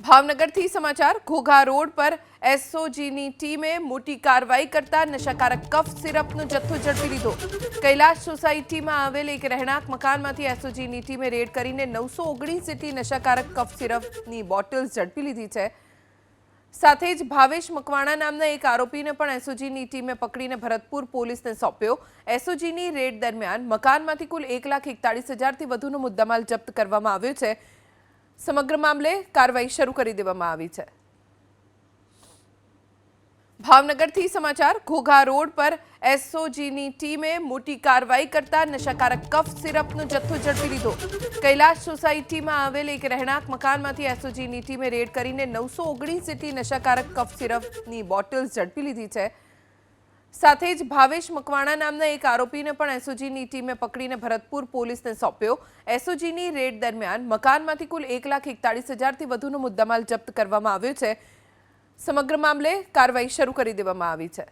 ભાવનગરથી સમાચાર, ઘોઘા રોડ પર એસઓજીની ટીમે મોટી કાર્યવાહી કરતા નશાકારક કફ સિરપનો જથ્થો ઝડપી લીધો. કૈલાશ સોસાયટીમાં આવેલ એક રહેણાંક મકાનમાંથી એસઓજીની ટીમે રેડ કરીને નવસો ઓગણીસ જેટલી નશાકારક કફ સિરપની બોટલ્સ ઝડપી લીધી છે. સાથે જ ભાવેશ મકવાણા નામના એક આરોપીને પણ એસઓજીની ટીમે પકડીને ભરતપુર પોલીસને સોંપ્યો. એસઓજીની રેડ દરમિયાન મકાનમાંથી કુલ એક લાખ એકતાળીસ હજારથી વધુનો મુદ્દામાલ જપ્ત કરવામાં આવ્યો છે. સમગ્ર મામલે કાર્યવાહી શરૂ કરી દેવામાં આવી છે. ભાવનગરથી સમાચાર, ઘોઘા રોડ પર એસઓજીની ટીમે મોટી કાર્યવાહી કરતા નશાકારક કફ સિરપનો જથ્થો ઝડપી લીધો. કૈલાશ સોસાયટીમાં આવેલ એક રહેણાંક મકાનમાંથી એસઓજીની ટીમે રેડ કરીને નવસો ઓગણીસ જેટલી નશાકારક કફ સિરપની બોટલ્સ ઝડપી લીધી છે. સાથે જ ભાવેશ મકવાણા નામના એક આરોપીને પણ એસઓજીની ટીમે પકડીને ભરતપુર પોલીસને સોંપ્યો. એસઓજીની રેડ દરમિયાન મકાનમાંથી કુલ એક લાખ એકતાળીસ હજારથી વધુનો મુદ્દામાલ જપ્ત કરવામાં આવ્યો છે. સમગ્ર મામલે કાર્યવાહી શરૂ કરી દેવામાં આવી છે.